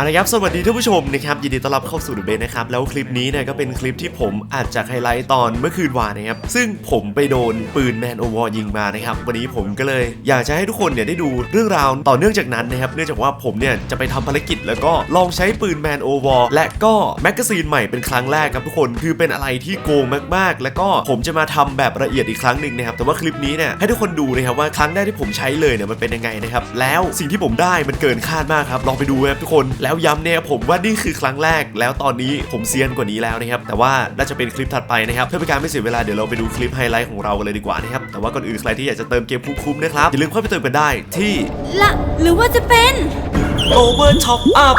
เอาละครับสวัสดีท่านผู้ชมนะครับยินดีต้อนรับเข้าสู่ดูเบนนะครับแล้วคลิปนี้เนี่ยก็เป็นคลิปที่ผมอาจจะไฮไลท์ตอนเมื่อคืนวานนะครับซึ่งผมไปโดนปืนแมนโอวอยิงมานะครับวันนี้ผมก็เลยอยากจะให้ทุกคนเนี่ยได้ดูเรื่องราวต่อเนื่องจากนั้นนะครับเนื่องจากว่าผมเนี่ยจะไปทำภารกิจ แล้วก็ลองใช้ปืนแมนโอวอและก็แมกกาซีนใหม่เป็นครั้งแรกครับทุกคนคือเป็นอะไรที่โกงมากๆ แล้วก็ผมจะมาทำแบบละเอียดอีกครั้งหนึ่งนะครับแต่ว่าคลิปนี้เนี่ยให้ทุกคนดูนะครับว่าครั้งแรกที่ผมใช้เลยเนี่ยมันเป็นยังไงนะครับแล้วสิ่งที่ผมได้มันเกินคาดมากครับลองไปดูครับทุกคนแล้วย้ำเนี่ยผมว่านี่คือครั้งแรก แล้วตอนนี้ผมเซียนกว่านี้แล้วนะครับ แต่ว่าน่าจะเป็นคลิปถัดไปนะครับ เพื่อเป็นการไม่เสียเวลาเดี๋ยวเราไปดูคลิปไฮไลท์ของเรากันเลยดีกว่านะครับ แต่ว่าก่อนอื่นใครที่อยากจะเติมเกมคุ้มๆนะครับอย่าลืมเข้าไปเติมกันได้ที่ละหรือว่าจะเป็น Over Top Up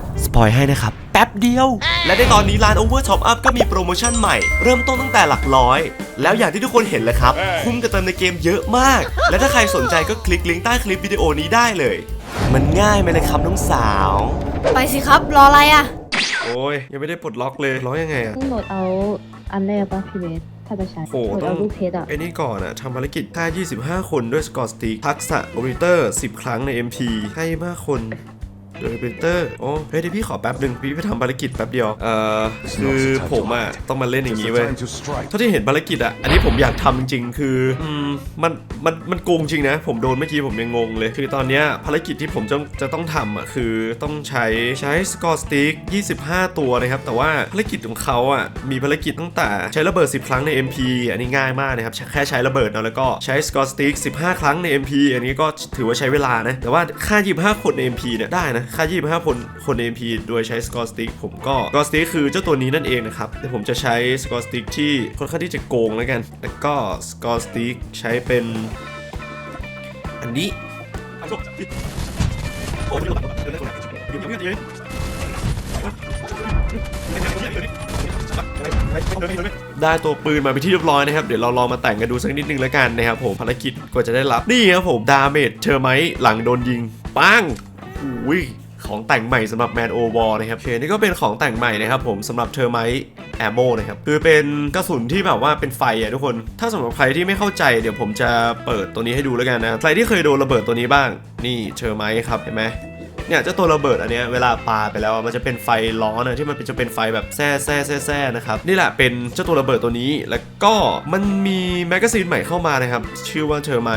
สปอยให้นะครับ แป๊บเดียว และในตอนนี้ร้าน Over Top Up ก็มีโปรโมชั่นใหม่ เริ่มต้นตั้งแต่หลักร้อย แล้วอย่างที่ทุกคนเห็นเลยครับ คุ้มกับเติมในเกมเยอะมาก และถ้าใครสนใจก็คลิกลิงก์ใต้คลิปวิดีโอนี้ได้เลย มันง่ายไหมเลยครับน้องสาว ไปสิครับรออะไรอะ โอ้ยยังไม่ได้ปลดล็อกเลยล็อกยังไงอะต้องโหลดเอาอันแรกป่ะพี่เบสถ้าจะใช้โอ้โหลดต้อเอางรูปเพชรอะ ไอ้นี่ก่อนอะทำภารกิจท่า25 คนด้วยสกอร์สติ๊กทักษะโอเปอเรเตอร์ 10 ครั้งใน MP ท่า25คน โดยโอเปอเรเตอร์โอ้เฮ้ยเดี๋ยวพี่ขอแป๊บหนึ่งพี่ไปทำภารกิจแป๊บเดียวเอ่อคือผมอะต้องมาเล่นอย่างนี้เว้ย to strike. เท่าที่เห็นภารกิจอะอันนี้ผมอยากทำจริงๆคืออืมมันมันมันโกงจริงนะ ผมโดนเมื่อกี้ผมยังงงเลย คือตอนเนี้ยภารกิจที่ผมจะจะต้องทำอะคือต้องใช้ใช้สกอร์สติ๊ก25 ตัวนะครับ แต่ว่าภารกิจของเขาอะมีภารกิจตั้งแต่ใช้ระเบิด 10 ครั้งใน MP อันนี้ง่ายมากนะครับแค่ใช้ระเบิดเนาะแล้วก็ใช้สกอร์สติ๊ก15 ครั้งใน MP อันนี้ก็ถือว่าใช้เวลานะแต่ว่าค่า25คนใน MP เนี่ยได้นะค่า 25คนคน MP โดยใช้สกอร์สติ๊กผมก็สกอร์สติ๊กคือเจ้าตัวนี้นั่นเองนะครับแต่ผมจะใช้สกอร์สติ๊กที่ค่อนข้างที่จะโกงแล้วกัน แล้วก็สกอร์สติ๊กใช้เป็น อันนี้ได้ตัวปืนมาเป็นที่เรียบร้อยนะครับ เดี๋ยวเราลองมาแต่งกันดูสักนิดนึงแล้วกันนะครับผมภารกิจกว่าจะได้รับ นี่ครับผม ดาเมจเชอร์ไมหลังโดนยิงปังอุ้ย ของแต่งใหม่สำหรับแมนโอวอลนะครับโอเคนี่ก็เป็นของแต่งใหม่นะครับผมสำหรับเทอร์ไมท์แอมโมนะครับคือเป็นกระสุนที่แบบว่าเป็นไฟอะทุกคน ถ้าสำหรับใครที่ไม่เข้าใจเดี๋ยวผมจะเปิดตัวนี้ให้ดูแล้วกันนะใครที่เคยโดนระเบิดตัวนี้บ้างนี่เทอร์ไมท์ครับเห็นไหมเนี่ยเจ้าตัวระเบิดอันเนี้ยเวลาปาไปแล้วมันจะเป็นไฟร้อนอะที่มันเป็นจะเป็นไฟแบบแซ่แซ่แซ่แซ่นะครับนี่แหละเป็นเจ้าตัวระเบิดตัวนี้ แล้วก็มันมีแมกกาซีนใหม่เข้ามานะครับชื่อว่าเทอร์ไม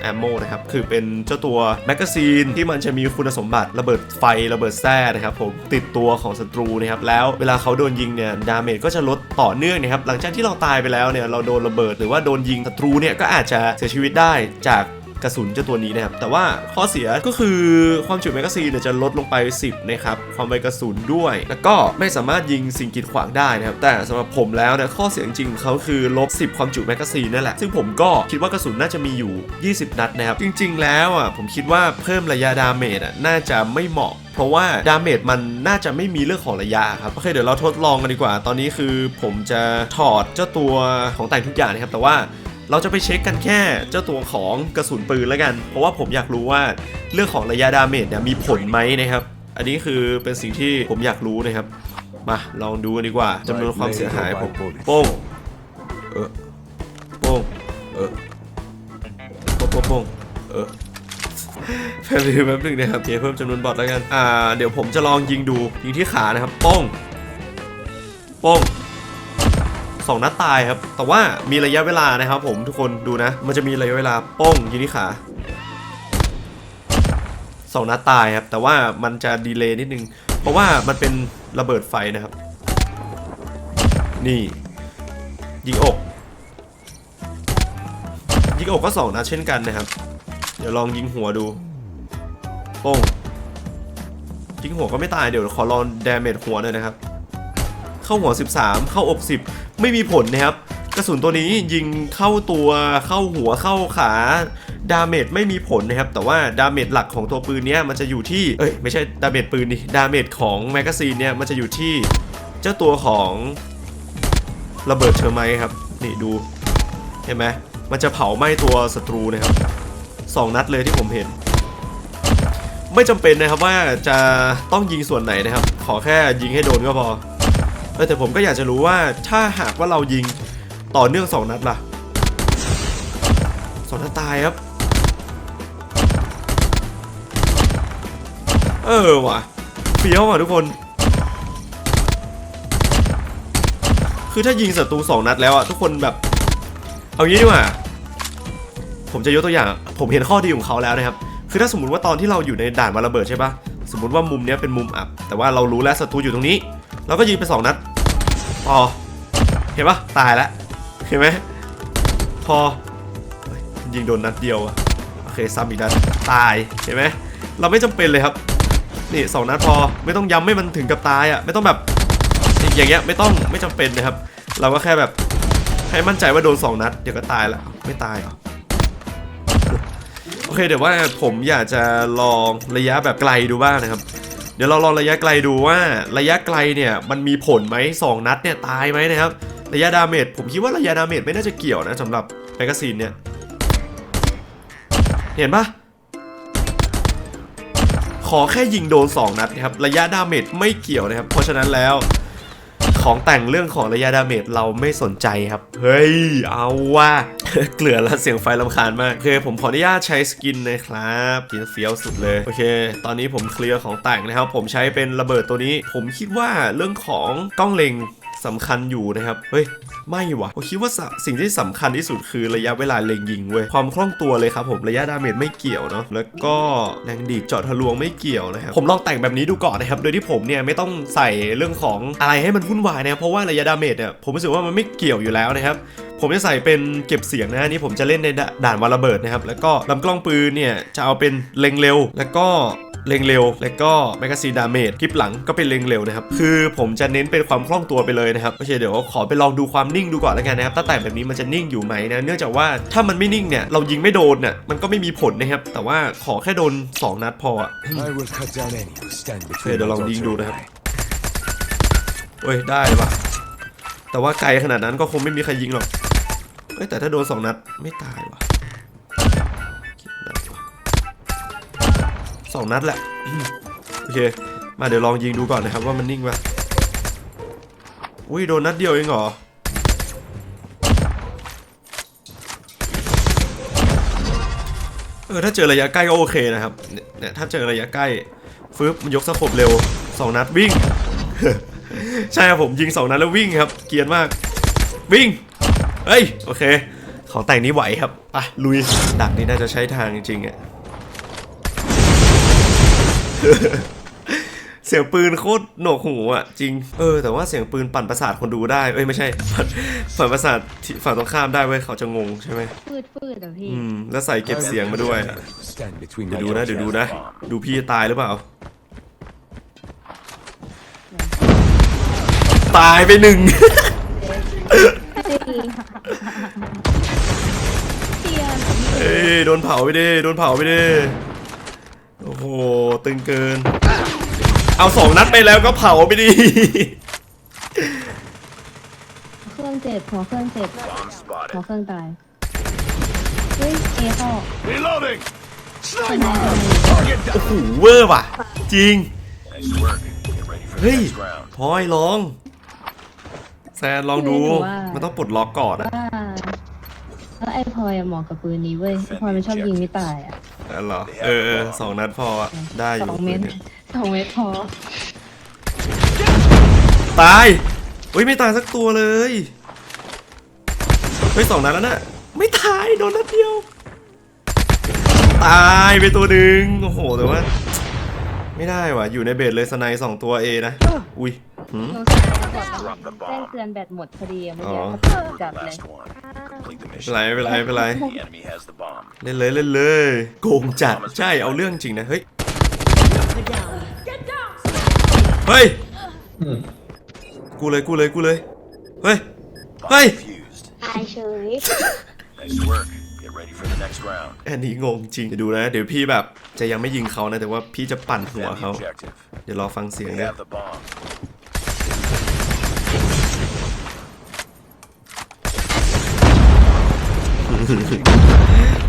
แอมโมนะครับ คือเป็นเจ้าตัวแมกกาซีนที่มันจะมีคุณสมบัติระเบิดไฟระเบิดแซ่นะครับผมติดตัวของศัตรูนะครับแล้วเวลาเขาโดนยิงเนี่ยดาเมจก็จะลดต่อเนื่องนะครับหลังจากที่เราตายไปแล้วเนี่ยเราโดนระเบิดหรือว่าโดนยิงศัตรูเนี่ยก็อาจจะเสียชีวิตได้จาก กระสุนเจ้าตัวนี้นะครับ แต่ว่าข้อเสียก็คือความจุแมกกาซีนจะลดลงไป 10 นะครับ ความไวกระสุนด้วย แล้วก็ไม่สามารถยิงสิ่งกีดขวางได้นะครับ แต่สำหรับผมแล้วนี่ยข้อเสียจริงๆของเขาคือลบ 10 ความจุแมกกาซีนนั่นแหละ ซึ่งผมก็คิดว่ากระสุนน่าจะมีอยู่ 20 นัดนะครับ จริง ๆ แล้วอะผมคิดว่าเพิ่มระยะดาเมจอะน่าจะไม่เหมาะเพราะว่าดาเมจมันน่าจะไม่มีเรื่องของระยะครับ โอเคเดี๋ยวเราทดลองกันดีกว่า ตอนนี้คือผมจะถอดเจ้าตัวของแต่งทุกอย่างนะครับ แต่ว่า เราจะไปเช็คกันแค่เจ้าตัวของกระสุนปืนแล้วกัน เพราะว่าผมอยากรู้ว่าเรื่องของระยะดาเมจเนี่ยมีผลไหมนะครับ อันนี้คือเป็นสิ่งที่ผมอยากรู้นะครับ มาลองดูกันดีกว่าจำนวนความเสียหายผมโป้งเออโป้งเออโป้งโป้งโป้งเออแป๊บนึงแป๊บนึงนะครับเดี๋ยวเพิ่มจำนวนบอทแล้วกัน อ่า เดี๋ยวผมจะลองยิงดูยิงที่ขานะครับ ป้อง ป้อง สองนัดตายครับ แต่ว่ามีระยะเวลานะครับผมทุกคนดูนะ มันจะมีระยะเวลาป้องยิงที่ขาสองนัดตายครับ แต่ว่ามันจะดีเลย์นิดนึง เพราะว่ามันเป็นระเบิดไฟนะครับ นี่ ยิงอก ยิงอกก็สองนัดเช่นกันนะครับ เดี๋ยวลองยิงหัวดูป้งยิงหัวก็ไม่ตายเดี๋ยวขอลองดาเมจหัวหน่อยนะครับ เข้าหัว 13 เข้าอก 10 ไม่มีผลนะครับ กระสุนตัวนี้ยิงเข้าตัวเข้าหัวเข้าขาดาเมจไม่มีผลนะครับ แต่ว่าดาเมจหลักของตัวปืนเนี้ยมันจะอยู่ที่เอ้ยไม่ใช่ดาเมจปืนดิดาเมจของแมกกาซีนเนี่ยมันจะอยู่ที่เจ้าตัวของระเบิดเชอร์ไมครับ นี่ดูเห็นไหมมันจะเผาไหม้ตัวศัตรูนะครับสองนัดเลยที่ผมเห็น ไม่จำเป็นนะครับว่าจะต้องยิงส่วนไหนนะครับ ขอแค่ยิงให้โดนก็พอ เออแต่ผมก็อยากจะรู้ว่าถ้าหากว่าเรายิงต่อเนื่องสองนัดล่ะสองนัดตายครับ เออว่ะเฟี้ยวอะทุกคน คือถ้ายิงศัตรูสองนัดแล้วอะทุกคนแบบ เอางี้ดีกว่าผมจะยกตัวอย่าง ผมเห็นข้อดีของเขาแล้วนะครับ คือถ้าสมมติว่าตอนที่เราอยู่ในด่านวาระเบิดใช่ปะสมมติว่ามุมนี้เป็นมุมอับ แต่ว่าเรารู้แล้วศัตรูอยู่ตรงนี้ เราก็ยิงไปสองนัดพอเห็นปะตายแล้วเห็นไหมพอยิงโดนนัดเดียวอะโอเคซ้ำอีกนัดตายเห็นไหมเราไม่จำเป็นเลยครับนี่สองนัดพอไม่ต้องย้ำให้มันถึงกับตายอะไม่ต้องแบบอย่างเงี้ยไม่ต้องไม่จำเป็นนะครับ เราก็แค่แบบให้มั่นใจว่าโดนสองนัดเดี๋ยวก็ตายแล้วไม่ตายหรอโอเคเดี๋ยวว่าผมอยากจะลองระยะแบบไกลดูบ้างนะครับ เดี๋ยวเราลองระยะไกลดูว่าระยะไกลเนี่ยมันมีผลไหมสองนัดเนี่ยตายไหมนะครับ ระยะดาเมจผมคิดว่าระยะดาเมจไม่น่าจะเกี่ยวนะสำหรับแมกกาซีนเนี่ย เห็นปะขอแค่ยิงโดน 2 นัดนะครับ ระยะดาเมจไม่เกี่ยวนะครับ เพราะฉะนั้นแล้ว ของแต่งเรื่องของระยะดาเมจเราไม่สนใจครับ เฮ้ย เอาว่าเกลือและเสียงไฟลำคาญมาก โอเค ผมขออนุญาตใช้สกินนะครับกินเฟี้ยวสุดเลย โอเค ตอนนี้ผมเคลียร์ของแต่งนะครับ ผมใช้เป็นระเบิดตัวนี้ ผมคิดว่าเรื่องของกล้องเล็ง สำคัญอยู่นะครับ เฮ้ย ไม่วะผมคิดว่าสสิ่งที่สำคัญที่สุดคือระยะเวลาเล็งยิงเว้ย ความคล่องตัวเลยครับผมระยะดาเมจไม่เกี่ยวเนาะ แล้วก็แรงดีดเจาะทะลวงไม่เกี่ยวนะครับ ผมลองแต่งแบบนี้ดูก่อนนะครับ โดยที่ผมเนี่ยไม่ต้องใส่เรื่องของอะไรให้มันวุ่นวายนะครับ เพราะว่าระยะดาเมจเนี่ยผมรู้สึกว่ามันไม่เกี่ยวอยู่แล้วนะครับ ผมจะใส่เป็นเก็บเสียงนะอันนี่ผมจะเล่นในด่าด่านวาระเบิดนะครับ แล้วก็ลำกล้องปืนเนี่ยจะเอาเป็นเล็งเร็ว แล้วก็เล็งเร็ว แล้วก็แมกกาซีนดาเมจคลิปหลังก็เป็นเล็งเร็วนะครับ คือผมจะเน้นเป็นความคล่องตัวไปเลยนะครับโอเคเดี๋ยวขอไปลองดูความนิ่งดูก่อนแล้วกันนะครับถ้าแต่งแบบนี้มันจะนิ่งอยู่ไหมนะเนื่องจากว่าถ้ามันไม่นิ่งเนี่ยเรายิงไม่โดนเนี่ยมันก็ไม่มีผลนะครับ แต่ว่าขอแค่โดนสองนัดพออะ I will cut down any who stand โอเค between เดี๋ยวล my องยิง daughter ดู and นะครับ I. เฮ้ยได้เลยว่ะแต่ว่าไกลขนาดนั้นก็คงไม่มีใครยิงหรอก เฮ้ยแต่ถ้าโดนสองนัดไม่ตายว่ะสองนัดแหละโอเค มาเดี๋ยวลองยิงดูก่อนนะครับว่ามันนิ่งปะอุ้ยโดนนัดเดียวเองเหรอเออถ้าเจอระยะใกล้ก็โอเคนะครับเนี่ยถ้าเจอระยะใกล้ฟึบมันยกสะโขบเร็วสองนัดวิ่ง ใช่ครับผมยิงสองนัดแล้ววิ่งครับ เกียนมาก วิ่ง เฮ้ย โอเค ของแต่งนี้ไหวครับไปลุย ดักนี้น่าจะใช้ทางจริงๆอะเสียงปืนโคตรหนวกหูอะจริง เออ แต่ว่าเสียงปืนปั่นประสาทคนดูได้ เอ้ยไม่ใช่ปั่นปั่นประสาทที่ฝั่งตรงข้ามได้เว้ยเขาจะงงใช่ไหมฟืดฟืดอะพี่ อืม แล้วใส่เก็บเสียงมาด้วยอะ Stand between เดี๋ยว my ดูนะ daughter เดี๋ยวดู and นะ I. ดูพี่ตายหรือเปล่า ตายไปหนึ่ง เทียนเอ้ยโดนเผาไปดิโดนเผาไปดิโอ้โหตึงเกิน เอาสองนัดไปแล้วก็เผาไปดิเครื่องเจ็บหัวเครื่องเจ็บหัวเครื่องตายเฮ้ยเอเข้า Reloading! เป็นไงเป็นไง Target down! โอ้โหเวอร์ว่ะ จริงเฮ้ยพลอยลอง แซนลองดูมันต้องปลดล็อกก่อนอะว่าแล้วไอ้พลอยอะเหมาะกับปืนนี้เว้ยไอ้พลอยมันชอบยิงไม่ตายอะนั่นเหรอ เออเออสองนัดพออะได้อสยู่องเม็ดสองเม็ดพอตายเฮ้ยไม่ตายสักตัวเลยเฮ้ยสองนัดแล้วน่ะไม่ตายโดนนัดเดียว ตายไปตัวหนึ่งโอ้โหแต่ว่า ไม่ได้ว่ะอยู่ในเบสเลยสไนด์สองตัวเอนะ อุ้ย หืมโทรศัพท์กดแจ้งเตือนแบตหมดพอดีอะเมื่อกี้อ๋อจัดเลย Last one. Complete the ไม่ mission. เป็นไรไม่เป็นไรไม่เป็นไร The enemy has the bomb. เล่นเลยเล่นเลยโกงจัดใช่เอาเรื่องจริงนะเฮ้ยเฮ้ยกูเลยกูเลยกูเลยเฮ้ยเฮ้ย Fused. ตายเฉย Nice work. Get ready for the next round. อันนี้งงจริงเดี๋ยวดูนะ เดี๋ยวพี่แบบจะยังไม่ยิงเขานะ แต่ว่าพี่จะปั่นหัว Defend the เขา objective. เดี๋ยวรอฟังเสียง They นะ have the bomb.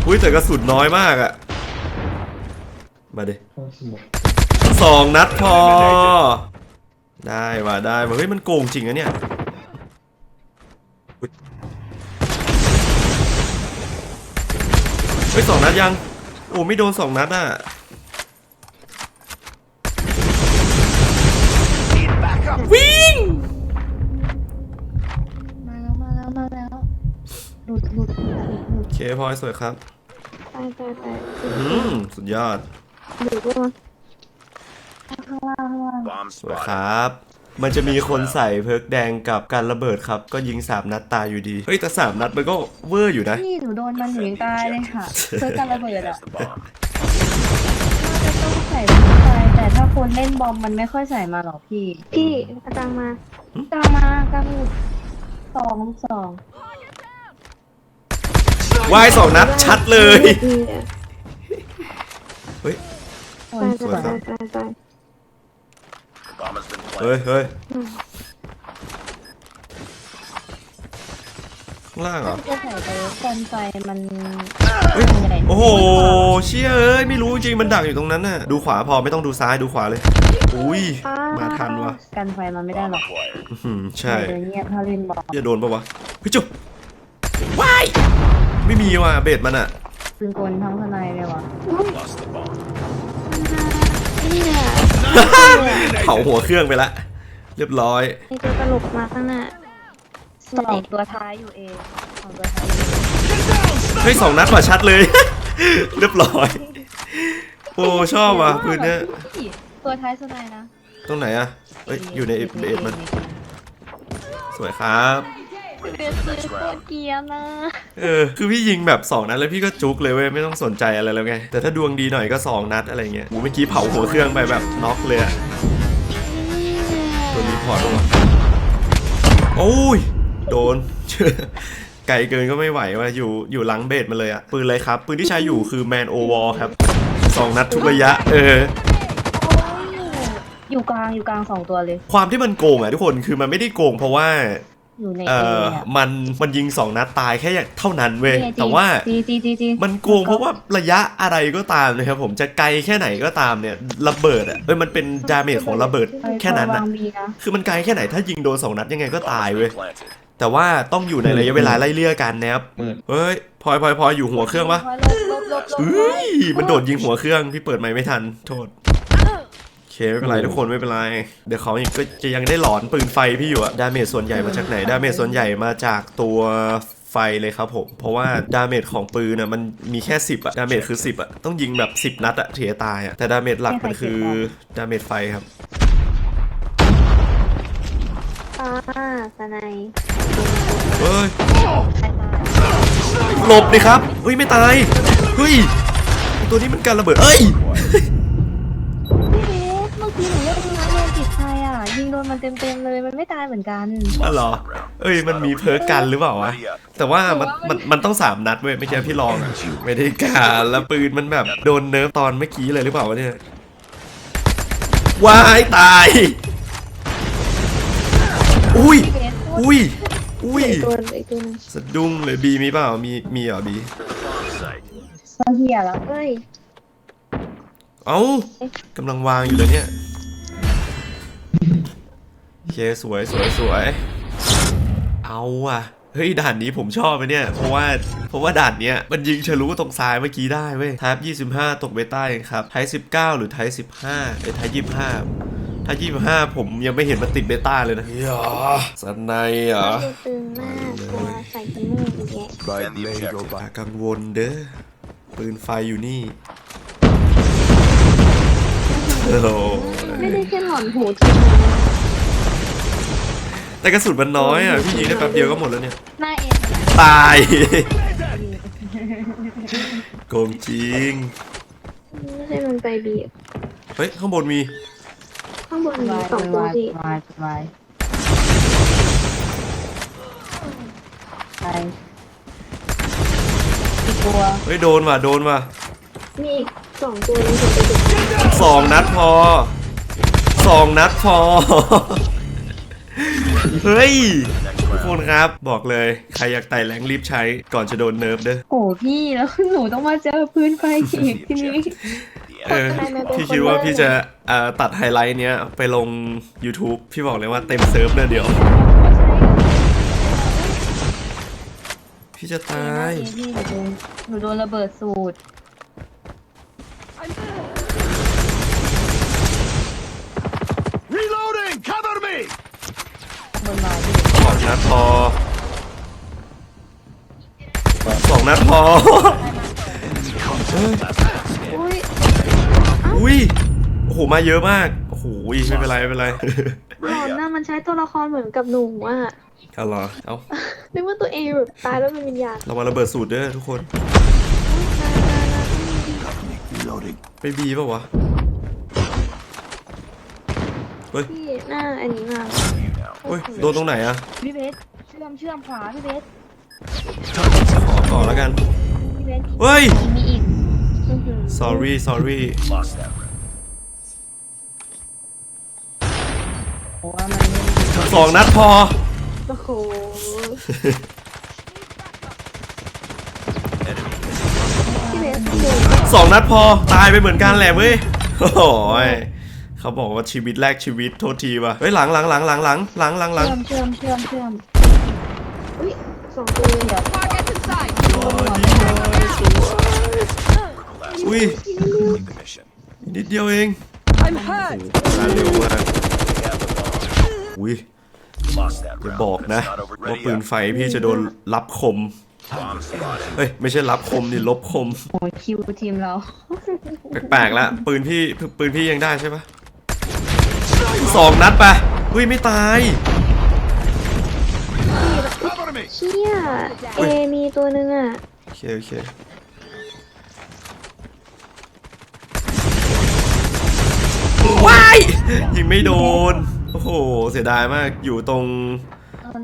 อุ้ยแต่กระสุนน้อยมากอะมาดิสองนัดพอ ได้ว่ะได้ว่ะเฮ้ยมันโกงจริงอะเนี่ยอุ๊ยเฮ้ยสองนัดยัง โอ้ไม่โดนสองนัดอะ เคพลอยสวยครับ ไปไปไปอืมสุดยอดหลุดด้วยข้างล่างข้างล่าง Bomb สวยค spotted. รับ มันจะมีคนใส่เพิร์กแดงกับการระเบิดครับ ก็ยิงสามนัดตายอยู่ดี เฮ้ยแต่สามนัดมันก็เวอร์อยู่นะ นี่หนูโดนมันหนูยังตายเลยค่ะเพื่อการระเบิด Has อะ the bomb. น่าจะต้องใส่ไม่ตายแต่ถ้าคนเล่นบอมมันไม่ค่อยใส่มาหรอกพี่พี่เอาตังค์มากลางมากลางหลุดสองลูกสอง วายสองนัดชัดเลยดีอะเฮ้ยคนตายสวยครัตาบยตายตาย The bomb has been เฮ้ย planted. เฮ้ยข้างล่างเหรอ จะใส่ไปกันไฟมันเฮ้ยใหญ่โอ้โห เชี่ยเอ้ย ไม่รู้จริงมันดักอยู่ตรงนั้นน่ะ ดูขวาพอไม่ต้องดูซ้ายดูขวาเลย อุ้ย มาทันวะกันไฟมันไม่ได้หรอก Acquired. อื้อหือใช่ เดี๋ยวเงียบถ้าเล่นบอมจะโดนปะวะเฮ้ยจุ๊บว้ายไม่มีว่ะเบสมันอะปืนกลทั้งทนายเลยว่ะ Lost the bomb. เนี่ยเผาหัวเครื่องไปละ เรียบร้อย มีตัวตลกมาข้างหน้าสองตัวท้ายอยู่เองสองตัวท้ายอยู่เองเฮ้ยสองนัดกว่าชัดเลย เรียบร้อย โอ้ชอบว่ะปืนเนี้ยพี่ตัวท้ายสนายนะ ตรงไหนอะเอ้ยอยู่ในเอเอมัน สวยครับ เบียร์ซื้อโคตรเกรียร์นะเออคือพี่ยิงแบบสองนัดแล้วพี่ก็จุกเลยเว้ยไม่ต้องสนใจอะไรแล้วไง แต่ถ้าดวงดีหน่อยก็สองนัดอะไรเงี้ยโหเมื่อกี้เผาหัวเครื่องไปแบบน็อกเลยอะตัวรีพอร์ตวะโอ้ย โดน ไกลเกินก็ไม่ไหวว่ะอยู่อยู่หลังเบสมาเลยอะปืนเลยครับ ปืนที่ใช้อยู่คือแมนโอวอลครับสองนัดทุกระยะ เออ อยู่กลางอยู่กลางสองตัวเลย ความที่มันโกงอะทุกคนคือมันไม่ได้โกงเพราะว่า อยู่ในเอเอออะมันมันยิงสองนัดตายแค่อย่างเท่านั้นเว้ยนี่ไงแต่ว่าจีจีจีจีมันโกงเพราะว่าระยะอะไรก็ตามนะครับผมจะไกลแค่ไหนก็ตามเนี่ยระเบิดอะเอ้ยมันเป็นดาเมจของระเบิดแค่นั้นวาอะงบีนะคือมันไกลแค่ไหนถ้ายิงโดนสองนัดยังไงก็ Bomb ตาย has เว้ย been planted. แต่ว่าต้องอยู่ในระยะเวลาไล่เลี่ยกันนะครับเฮ้ยพลอยพลอยพลอยอยู่หัวเครื่องปะลบลบลบลบเอ้ยมันโดดยิงหัวเครื่องพี่เปิดไมค์ไม่ทันโทษโอ เคไม่เป็นไรทุกคนไม่เป็นไร เดี๋ยวเขายังก็จะยังได้หลอนปืนไฟพี่อยู่อะดาเมจส่วนใหญ่มาจากไหน ดาเมจส่วนใหญ่มาจากตัวไฟเลยครับผม เพราะว่าดาเมจของปืนน่ะมันมีแค่ 10อะดาเมจคือ 10อะต้องยิงแบบ 10 นัดอะถึงจะตายอะแต่ดาเมจหลักมันคือดาเมจไฟครับอ่าสนายเฮ้ยหลบดิครับเฮ้ยไม่ตายเฮ้ยไอ้ตัวนี้มันการระเบิดเอ้ย เต็มเต็มๆเลยมันไม่ตายเหมือนกัน อ๋อเหรอ เอ้ยมันมีเพิร์กกันหรือเปล่าวะ Ready up. แต่ว่ามันมันมันต้องสามนัดเว้ยไม่ใช่พี่ลองอะไม่ได้การแล้วปืนมันแบบโดนเนิร์ฟตอนเมื่อกี้เลยหรือเปล่าวะเนี่ยวายตาย อุ้ยพี่เบสพูดอุ้ย อุ้ยอีกตัวอีกตัวหนึงสะดุ้งเลยบีมีเปล่ามีมีเหรอบี Bomb site. เซาเฮียแล้วเฮ้ย เอ้ากำลังวางอยู่เลยเนี่ยโอ เคสวยสวยสวย เอาอะเฮ้ยด่านนี้ผมชอบไปเนี่ย เพราะว่าเพราะว่าด่านเนี้ยมันยิงฉลุตรงซ้ายเมื่อกี้ได้เว้ยทับ25 ตกเบต้าเองครับไทป์19 หรือไทป์15ไอ้ไทป์25ถ้า25 ผมยังไม่เห็นมันติดเบต้าเลยนะยาสันในเหรอตัวตึงมากตัวใส่จมูกอีกแยะ And the objective. อย่ากังวลเด้อปืนไฟอยู่นี่โอ้โหไม่ได้แค่หลอนหูทีนึง แต่กระสุนมันน้อยอะพี่ยิงได้แป๊บเดียวก็หมดแล้วเนี่ย หน้าเอ็นอะตาย โกงจริง ไม่ใช่มันไปบีบเฮ้ย ข้างบนมี ข้างบนมีวายสองตัววายพี่วายวายไปอีกตัวเฮ้ย โดนว่ะ โดนว่ะมีอีกสองตัวนึงผมไปดูสองนัดพอ สองนัดพอ เฮ้ย Next ทุกคนครับบอกเลย ใครอยากไต่แรงรีบใช้ก่อนจะโดนเนิร์ฟเด้อโอ้พี่แล้วหนูต้องมาเจอพื้นไฟอีกทีนี้เออพี่คิดว่าพี่จะเอ่อตัดไฮไลท์เนี้ยไปลง YouTube พี่บอกเลยว่าเต็มเซิร์ฟเลยเดี๋ยว พี่จะตายพี่หนูโดนหนูโดนระเบิดสูตร นัดพอสองนัดพอ อุ้ยอุ้ยโอ้โหมาเยอะมาก โอ้โหไม่เป็นไรไม่เป็นไรหลอนน่ะมันใช้ตัวละครเหมือนกับหนูอะเอาเหรอเอานึกว่าตัวเองแบบตายแล้วเป็นวิญญาณเรามาระเบิดสูตรเด้อทุกคน Reloading. ไปบีป่าวะเฮ้ยพี่หน้าอันนี้มา ก You now. เฮ้ยโดนตรงไหนอะพี่เบสเชื่อมเชื่อมขวาพี่เบสขอก่อนแล้วกันพี่เบสเฮ้ย มีอีกอื้อหือ sorry sorry Lost that round. โอ้ว่ามันไม่สองนัดพอ โอ้โหพี่เบสเก่งสองนัดพอตายไปเหมือนกันแหละเว้ยโอ้โหย เขาบอกว่าชีวิตแรกชีวิตโทษทีว่ะเฮ้ยหลังหลังหลังหลังหลังหลังหลังหลังเชื่อมเชื่อมเชื่อมเชื่อมอุ้ยสองตัวเลยเดี๋ยวอุ้ย Complete the mission. อีกนิดเดียวเองโอ้โหงานเร็วมาก We have the bomb. อุ้ย Lost that อย่า round. บอก but นะ it's not over. ว่า Ready ปืน up. ไฟพี่จะโดนรับคม Bomb spotted. เฮ้ย ไม่ใช่รับคมนี่ลบคม โอ้คิวทีมเรา แปลกๆละปืนพี่ปืนพี่ยังได้ใช่ปะ สองนัดไปเฮ้ยไม่ตาย Cover me! เชี่ยเอมีตัวหนึงอะ โอเค โอเค ว้าย ยิงไม่โดน โอ้โห เสียดายมาก อยู่ตรง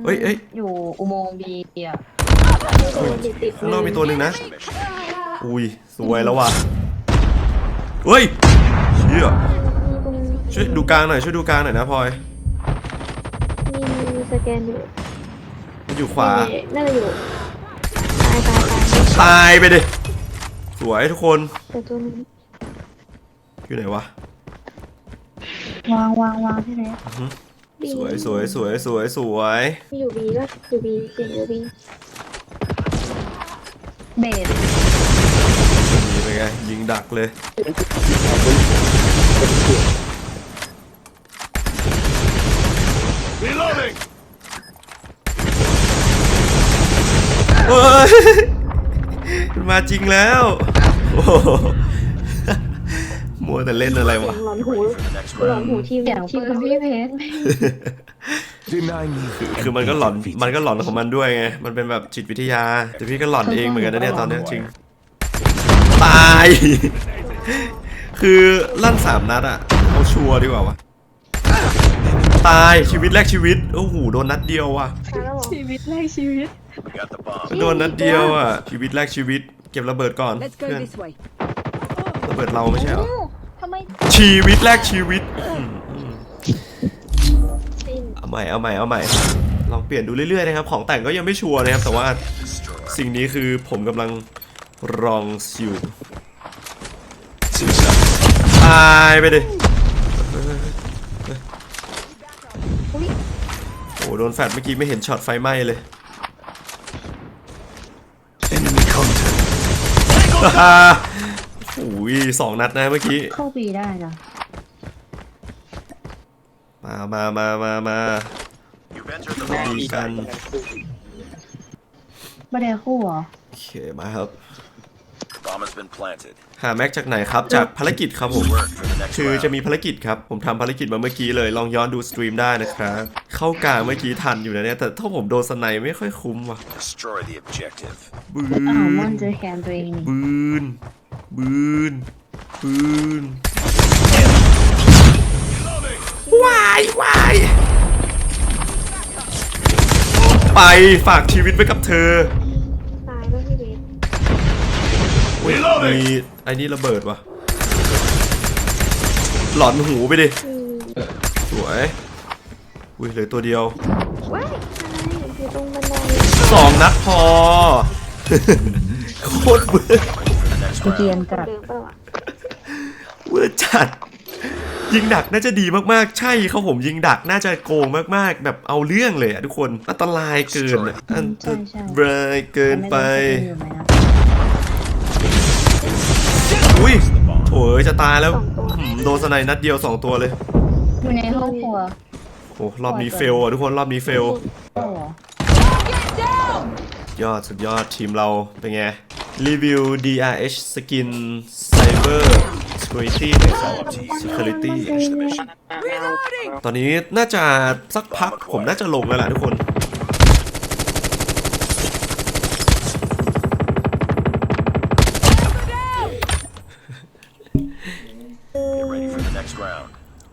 เฮ้ยเฮ้ย อยู่อุโมงค์บีอะติดติดข้างนอกมีตัวหนึ่งนะ อุ้ย สวยแล้วว่ะ เฮ้ย เชี่ยมีตรง ช่วยดูกลางหน่อยช่วยดูกลางหน่อยนะพลอยมีมีสแกนอยู่มันอยู่ขวานี่น่าจะอยู่ตายตายตายตายไปดิสวยทุกคนแต่ตัวนึงอยู่ไหนวะวางวางวางพี่เบสบีสวยสวยสวยสวยสวยมีอยู่บีป่ะอยู่บีเสียงอยู่บีเบสนี่เป็นไงยิงดักเลย Reloading! เฮ้ยมันมาจริงแล้วโอ้โหมัวแต่เล่นอะไรวะเสียงหลอนหู Next หลอน round. หูทีมเสียงทีปืมนพี่เบส Deny me. คือมันก็หลอน มันก็หลอนของมันด้วยไง มันเป็นแบบจิตวิทยา แต่พี่ก็หลอนเองเหมือนกันนะเนี่ยตอนเนี้ยจริง ตาย คือลั่นสามนัดอะเอาชัวร์ดีกว่าวะ ตายชีวิตแรกชีวิตโอ้โหโดนนัดเดียวว่ะตายแล้วเหรอชีวิตแรกชีวิต We got the bomb. โดนนัดเดียวอะชีวิตแรกชีวิต เก็บระเบิดก่อน Let's go เพื่อน this way. ระเบิดเราไม่ใช่เหรอทำไมชีวิตแรกชีวิตอืมอืมสิ้นเอาใหม่เอาใหม่เอาใหม่ลองเปลี่ยนดูเรื่อยๆนะครับของแต่งก็ยังไม่ชัวร์นะครับ แต่ว่า Destroy. สิ่งนี้คือผมกำลังรองอยู่ Success. ตายไปดิ โอ้โหโดนแฟดเมื่อกี้ไม่เห็นช็อตไฟไหม้เลย Enemy contact. โอ้ยสองนัดนะเมื่อกี้ เข้าบีได้นะมามามามามา You've entered the ดี bomb กันไม่ได้คู่เหรอ โอเคมาครับ Bomb has been planted. หาแม็กจากไหนครับ จากภารกิจครับผม Work for the next คือจะ round. มีภารกิจครับ ผมทำภารกิจมาเมื่อกี้เลย ลองย้อนดูสตรีมได้นะครับ เข้ากลางเมื่อกี้ทันอยู่นะเนี่ย แต่ถ้าผมโดนสไนไม่ค่อยคุ้มว่ะ Destroy the objective. บือ้าวนม่อนเจอแคนตัวเองนี่บืนบืนบืนวายวายไปฝากชีวิตไว้กับเธอ ตายป่ะพี่เบส อุ๊ยมีไอ้นี่ระเบิดว่ะหลอนหูไปดิอืมสวยอุ้ยเหลือตัวเดียวว้ายอะไรสองนัดพอโคตรเบื่อกูเกรียนจัดเดิมเปล่าอะเบื่อจัด ยิงดักน่าจะดีมากๆ ใช่ครับผมยิงดักน่าจะโกงมากๆ แบบเอาเรื่องเลยอะทุกคน อันตรายเกินอะอันตรายเกินไปม่รู้จะ อยู่ไหมนะอุ้ยโถเอ้ยจะตายแล้วหืมโดนสไนด์นัดเดียวสองตัวเลย อยู่ในห้องครัวโอ้รอบนี้เฟลอะทุกคนรอบนี้เฟล โอ้โหยอด สุดยอดทีมเราเป็นไง รีวิว DRH Skin Cyber Security นะครับ Security ตอนนี้น่าจะสักพักผมน่าจะลงแล้วล่ะทุกคน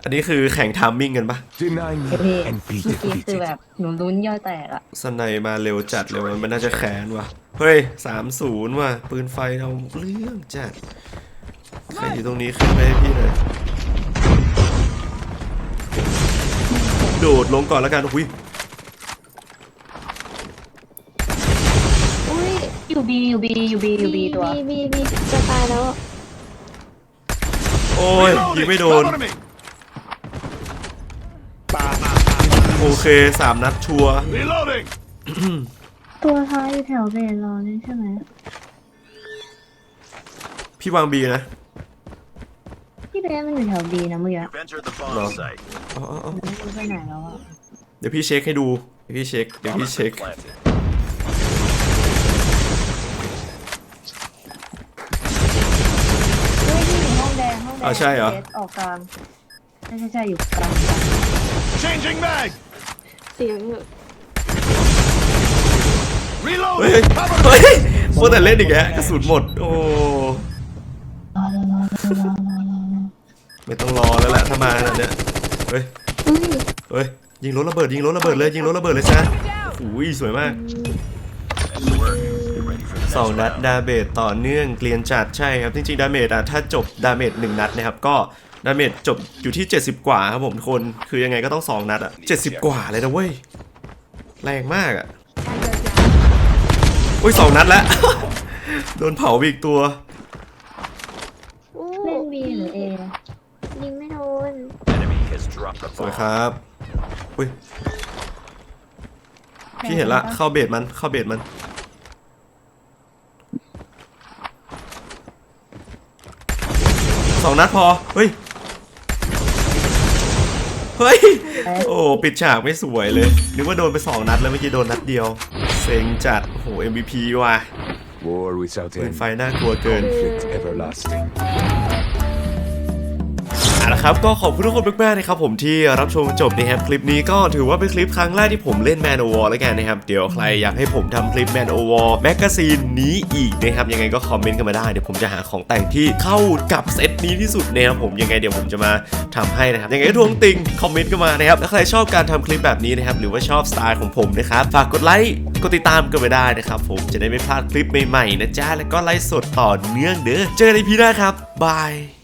อันนี้คือแข่งทามมิ่งกันปะ Deny เฮ้ย me พี่ and be เมื่อกี้คือ defeated. แบบหนูลุ้นย่อยแตกอะสไนมาเร็วจัดเลยมันน่าจะแขนว่ะ เฮ้ยสามศูนย์ว่ะ ปืนไฟเราเรื่องจัด ใครอยู่ตรงนี้ขึ้นไปให้พี่หน่อยโดดลงก่อนแล้วกันอุ้ยอุ้ยอยู่บีอยู่บีอยู่บีอยู่บีตัว บีบีบีจะตายแล้วอะโอ้ยยิงไม่โดน โอเคสามนัดชัวร์ Reloading. ตัวท้ายอยู่แถวเบนรอนี่ใช่ไหมพี่วางบีนะพี่เบนมันอยู่แถวบีนะเมื่อกี้ You've entered the bomb No. site. อ๋ออ๋ออ๋อไม่รู้ไปไหนแล้วอะเดี๋ยวพี่เช็คให้ดูเดี๋ยวพี่เช็คเดี๋ยว Bomb พี่ has เช็ค been planted. เฮ้ยที่อยู่ห้องแดงห้องแดงอ่าใช่เหรอบสออกกลางใช่ใช่ใช่อยู่กลาง Changing mag. เสียงเหอะเฮ้ย Reloading. เฮ้ยโคตรแต่เล่นอีกแล้วกระสุนหมด โอ้รอรอรอรอรอรอรอไม่ต้องรอแล้วแหละถ้ามาขนาดเนี้ยเฮ้ยอุ้ยเฮ้ย ยิงรถระเบิด ยิงรถระเบิดเลย ยิงรถระเบิดเลยซะอุ้ยสวยมาก Nice work. Get ready for the next สองนัด round. ดาเมจต่อเนื่องเกลียนจัดใช่ครับ จริงๆ ดาเมจอะถ้าจบดาเมจหนึ่งนัดนะครับ ก็ ดาเมจจบอยู่ที่ 70 กว่าครับผมทุกคน คือยังไงก็ต้อง 2 นัดอะ70 กว่าเลยนะเว้ย แรงมากอะอุ้ยสองนัดแล้ว โดนเผาไปอีกตัว อู้เล่นบีหรือเอยิงไม่โดน Enemy has dropped the สวย bomb. ครับ อุ้ย พี่เห็นละ เข้าเบสมัน เข้าเบสมัน สองนัดพอ เฮ้ย เฮ้ย โอ้ ปิดฉากไม่สวยเลย นึกว่าโดนไปสองนัดแล้วเมื่อกี้โดนนัดเดียว เซ็งจัด โอ้โห MVP ว่ะ War without ปืน end, ไฟน่ากลัวเกิน conflict everlasting. เอาละครับก็ขอบคุณทุกคนมากๆนะครับผมที่รับชมจบนะครับคลิปนี้ก็ถือว่าเป็นคลิปครั้งแรกที่ผมเล่นแมนโอวอลแล้วกันนะครับ เดี๋ยวใครอยากให้ผมทำคลิปแมนโอวอลแมกกาซีนนี้อีกนะครับยังไงก็คอมเมนต์กันมาได้เดี๋ยวผมจะหาของแต่งที่เข้ากับเซตนี้ที่สุดนะครับผมยังไงเดี๋ยวผมจะมาทำให้นะครับยังไงทวงติงคอมเมนต์กันมานะครับถ้าใครชอบการทำคลิปแบบนี้นะครับหรือว่าชอบสไตล์ของผมนะครับฝากกดไลค์กดติดตามกันไปได้นะครับผมจะได้ไม่พลาดคลิปใหม่ๆนะจ๊ะแล้วก็ไลฟ์สดต่อเนื่องเด้อเจอกันในพีหน้าครับบาย